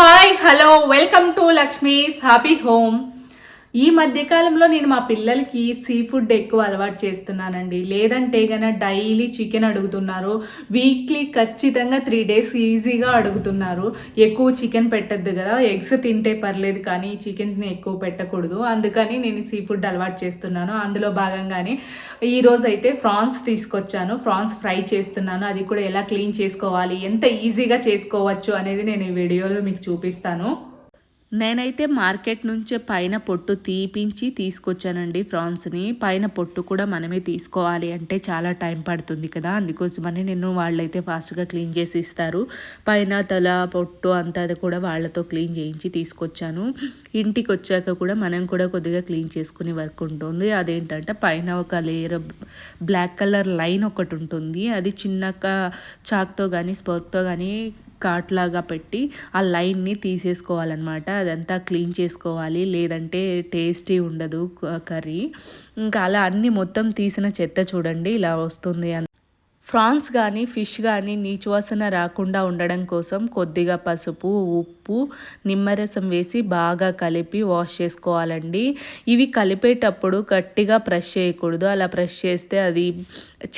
Hi, hello, welcome to Lakshmi's Happy Home. ఈ మధ్యకాలంలో నేను మా పిల్లలకి సీ ఫుడ్ ఎక్కువ అలవాటు చేస్తున్నానండి. లేదంటే గన డైలీ చికెన్ అడుగుతున్నారు. వీక్లీ ఖచ్చితంగా త్రీ డేస్ ఈజీగా అడుగుతున్నారు. ఎక్కువ చికెన్ పెట్టద్దు కదా ఎగ్స్ తింటే పర్లేదు కానీ చికెన్ని ఎక్కువ పెట్టకూడదు. అందుకని నేను సీ ఫుడ్ అలవాటు చేస్తున్నాను. అందులో భాగంగానే ఈరోజు అయితే ఫ్రాన్స్ తీసుకొచ్చాను. ఫ్రాన్స్ ఫ్రై చేస్తున్నాను. అది కూడా ఎలా క్లీన్ చేసుకోవాలి ఎంత ఈజీగా చేసుకోవచ్చు అనేది నేను ఈ వీడియోలో మీకు చూపిస్తాను. నేనైతే మార్కెట్ నుంచే పైన పొట్టు తీపించి తీసుకొచ్చానండి ఫ్రాన్స్ని. పైన పొట్టు కూడా మనమే తీసుకోవాలి అంటే చాలా టైం పడుతుంది కదా. అందుకోసమని నేను వాళ్ళైతే ఫాస్ట్గా క్లీన్ చేసి ఇస్తారు. పైన తల పొట్టు అంతా అది కూడా వాళ్ళతో క్లీన్ చేయించి తీసుకొచ్చాను. ఇంటికి వచ్చాక కూడా మనం కూడా కొద్దిగా క్లీన్ చేసుకునే వర్క్ ఉంటుంది. అదేంటంటే పైన ఒక లేయర్ బ్లాక్ కలర్ లైన్ ఒకటి ఉంటుంది. అది చిన్నగా చాక్తో కానీ స్పోర్క్తో కానీ కాట్ లాగా పెట్టి ఆ లైన్ని తీసేసుకోవాలన్నమాట. అదంతా క్లీన్ చేసుకోవాలి. లేదంటే టేస్టీ ఉండదు కర్రీ. ఇంకా అలా అన్ని మొత్తం తీసిన చెత్త చూడండి ఇలా వస్తుంది ఫ్రాన్స్ కానీ ఫిష్ కానీ నీచు వాసన రాకుండా ఉండడం కోసం కొద్దిగా పసుపు ఉప్పు నిమ్మరసం వేసి బాగా కలిపి వాష్ చేసుకోవాలండి. ఇవి కలిపేటప్పుడు గట్టిగా ప్రెష్ చేయకూడదు. అలా ప్రెష్ చేస్తే అది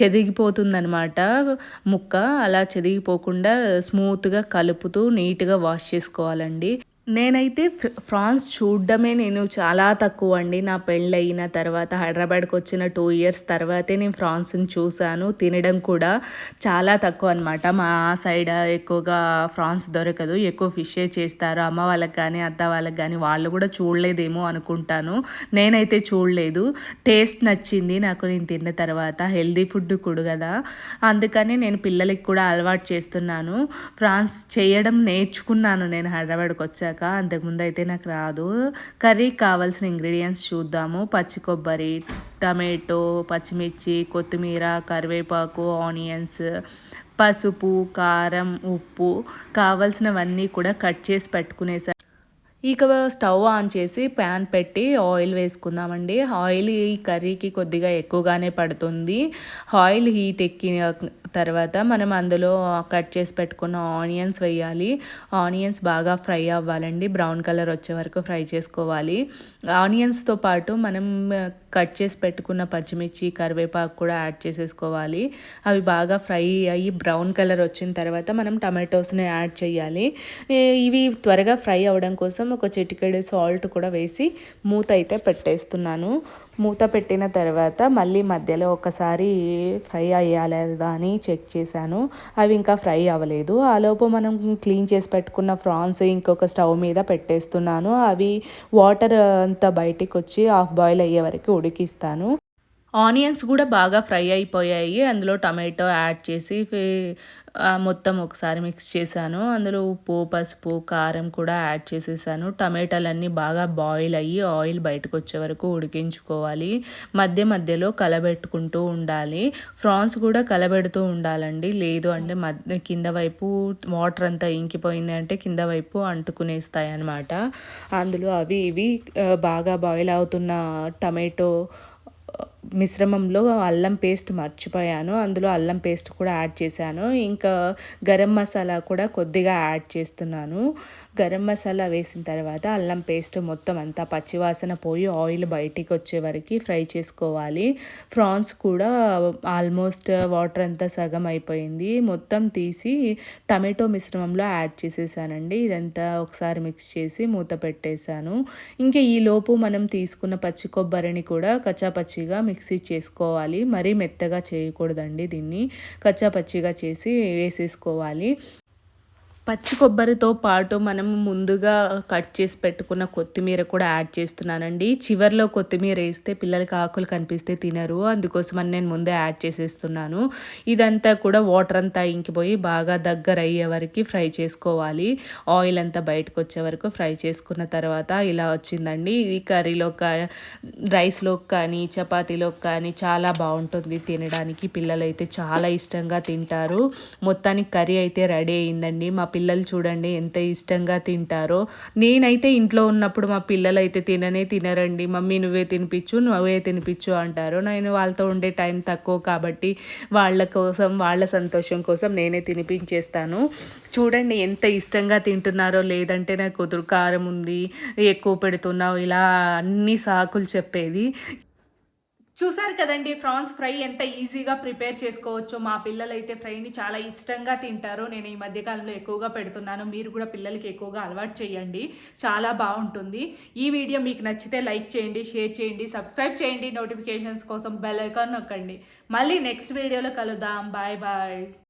చెదిగిపోతుందనమాట ముక్క. అలా చెదిగిపోకుండా స్మూత్గా కలుపుతూ నీట్గా వాష్ చేసుకోవాలండి. నేనైతే ఫ్రాన్స్ చూడడమే నేను చాలా తక్కువ అండి. నా పెళ్ళయిన తర్వాత హైదరాబాద్కి వచ్చిన టూ ఇయర్స్ తర్వాతే నేను ఫ్రాన్స్ని చూశాను. తినడం కూడా చాలా తక్కువ అనమాట మా సైడ్ ఎక్కువగా ఫ్రాన్స్ దొరకదు. ఎక్కువ ఫిషే చేస్తారు. అమ్మ వాళ్ళకి కానీ అత్త వాళ్ళకి కానీ వాళ్ళు కూడా చూడలేదేమో అనుకుంటాను. నేనైతే చూడలేదు. టేస్ట్ నచ్చింది. నాకు నేను తిన్న తర్వాత హెల్దీ ఫుడ్ కూడా కదా. అందుకని నేను పిల్లలకి కూడా అలవాటు చేస్తున్నాను. ఫ్రాన్స్ చేయడం నేర్చుకున్నాను నేను హైదరాబాద్కి వచ్చాక. వచ్చాక అంతకుముందు అయితే నాకు రాదు. కర్రీకి కావాల్సిన ఇంగ్రీడియంట్స్ చూద్దాము. పచ్చి కొబ్బరి టమాటో పచ్చిమిర్చి కొత్తిమీర కరివేపాకు ఆనియన్స్ పసుపు కారం ఉప్పు కావలసినవన్నీ కూడా కట్ చేసి పెట్టుకునేసా. ఇక స్టవ్ ఆన్ చేసి ప్యాన్ పెట్టి ఆయిల్ వేసుకుందామండి. ఆయిల్ ఈ కర్రీకి కొద్దిగా ఎక్కువగానే పడుతుంది. ఆయిల్ హీట్ ఎక్కిన తర్వాత మనం అందులో కట్ చేసి పెట్టుకున్న ఆనియన్స్ వేయాలి. ఆనియన్స్ బాగా ఫ్రై అవ్వాలండి. బ్రౌన్ కలర్ వచ్చే వరకు ఫ్రై చేసుకోవాలి. ఆనియన్స్తో పాటు మనం కట్ చేసి పెట్టుకున్న పచ్చిమిర్చి కరివేపాకు కూడా యాడ్ చేసేసుకోవాలి. అవి బాగా ఫ్రై అయ్యి బ్రౌన్ కలర్ వచ్చిన తర్వాత మనం టమాటోస్ని యాడ్ చేయాలి. ఇవి త్వరగా ఫ్రై అవ్వడం కోసం ఒక చిటికెడు సాల్ట్ కూడా వేసి మూత అయితే పెట్టేస్తున్నాను. మూత పెట్టిన తర్వాత మళ్ళీ మధ్యలో ఒకసారి ఫ్రై అయ్యాలేదా అని చెక్ చేశాను. అవి ఇంకా ఫ్రై అవ్వలేదు. ఆలోపు మనం క్లీన్ చేసి పెట్టుకున్న ఫ్రాన్స్ ఇంకొక స్టవ్ మీద పెట్టేస్తున్నాను. అవి వాటర్ అంతా బయటికి వచ్చి హాఫ్ బాయిల్ అయ్యే వరకు ఉడికిస్తాను. ఆనియన్స్ కూడా బాగా ఫ్రై అయిపోయాయి. అందులో టమాటో యాడ్ చేసి మొత్తం ఒకసారి మిక్స్ చేశాను. అందులో ఉప్పు పసుపు కారం కూడా యాడ్ చేసేసాను. టమాటాలన్నీ బాగా బాయిల్ అయ్యి ఆయిల్ బయటకు వచ్చే వరకు ఉడికించుకోవాలి. మధ్య మధ్యలో కలబెట్టుకుంటూ ఉండాలి. ఫ్రాన్స్ కూడా కలబెడుతూ ఉండాలండి. లేదు అంటే మధ్య కింద వైపు వాటర్ అంతా ఇంకిపోయింది అంటే కింద వైపు అంటుకునేస్తాయి అన్నమాట అందులో అవి ఇవి బాగా బాయిల్ అవుతున్న టమాటో మిశ్రమంలో అల్లం పేస్ట్ మర్చిపోయాను. అందులో అల్లం పేస్ట్ కూడా యాడ్ చేశాను. ఇంకా గరం మసాలా కూడా కొద్దిగా యాడ్ చేస్తున్నాను. గరం మసాలా వేసిన తర్వాత అల్లం పేస్ట్ మొత్తం అంతా పచ్చివాసన పోయి ఆయిల్ బయటికి వచ్చే వరకు ఫ్రై చేసుకోవాలి. ఫ్రాన్స్ కూడా ఆల్మోస్ట్ వాటర్ అంతా సగం అయిపోయింది. మొత్తం తీసి టమాటో మిశ్రమంలో యాడ్ చేసేసానండి. ఇదంతా ఒకసారి మిక్స్ చేసి మూత పెట్టేశాను. ఇంకా ఈలోపు మనం తీసుకున్న పచ్చి కొబ్బరిని కూడా కచ్చాపచ్చిగా మిక్సీ చేసుకోవాలి. మరీ మెత్తగా చేయకూడదండి దీన్ని. కచ్చాపచ్చిగా చేసి వేసేసుకోవాలి. పచ్చి కొబ్బరితో పాటు మనం ముందుగా కట్ చేసి పెట్టుకున్న కొత్తిమీర కూడా యాడ్ చేస్తున్నానండి. చివరిలో కొత్తిమీర వేస్తే పిల్లలకి ఆకులు కనిపిస్తే తినరు. అందుకోసమని నేను ముందే యాడ్ చేసేస్తున్నాను. ఇదంతా కూడా వాటర్ అంతా ఇంకిపోయి బాగా దగ్గర అయ్యే వరకు ఫ్రై చేసుకోవాలి. ఆయిల్ అంతా బయటకు వచ్చే వరకు ఫ్రై చేసుకున్న తర్వాత ఇలా వచ్చిందండి. ఇది కర్రీలో రైస్లో కానీ చపాతీలో కానీ చాలా బాగుంటుంది తినడానికి. పిల్లలైతే చాలా ఇష్టంగా తింటారు. మొత్తానికి కర్రీ అయితే రెడీ అయిందండి. మా పిల్లలు చూడండి ఎంత ఇష్టంగా తింటారో. నేనైతే ఇంట్లో ఉన్నప్పుడు మా పిల్లలు అయితే తిననే తినరండి. మమ్మీ నువ్వే తినిపించు నువ్వే తినిపించు అంటారు. నేను వాళ్ళతో ఉండే టైం తక్కువ కాబట్టి వాళ్ళ కోసం వాళ్ళ సంతోషం కోసం నేనే తినిపించేస్తాను. చూడండి ఎంత ఇష్టంగా తింటున్నారో లేదంటే నాకు కుదురు కారం ఉంది ఎక్కువ పెడుతున్నావు ఇలా అన్ని సాకులు చెప్పేది. చూసారు కదండి ఫ్రాన్స్ ఫ్రై ఎంత ఈజీగా ప్రిపేర్ చేసుకోవచ్చు. మా పిల్లలు అయితే ఫ్రైని చాలా ఇష్టంగా తింటారు. నేను ఈ మధ్యకాలంలో ఎక్కువగా పెడుతున్నాను. మీరు కూడా పిల్లలకి ఎక్కువగా అలవాటు చేయండి. చాలా బాగుంటుంది. ఈ వీడియో మీకు నచ్చితే లైక్ చేయండి షేర్ చేయండి సబ్స్క్రైబ్ చేయండి. నోటిఫికేషన్స్ కోసం బెల్ ఐకాన్ నొక్కండి. మళ్ళీ నెక్స్ట్ వీడియోలో కలుద్దాం. Bye bye.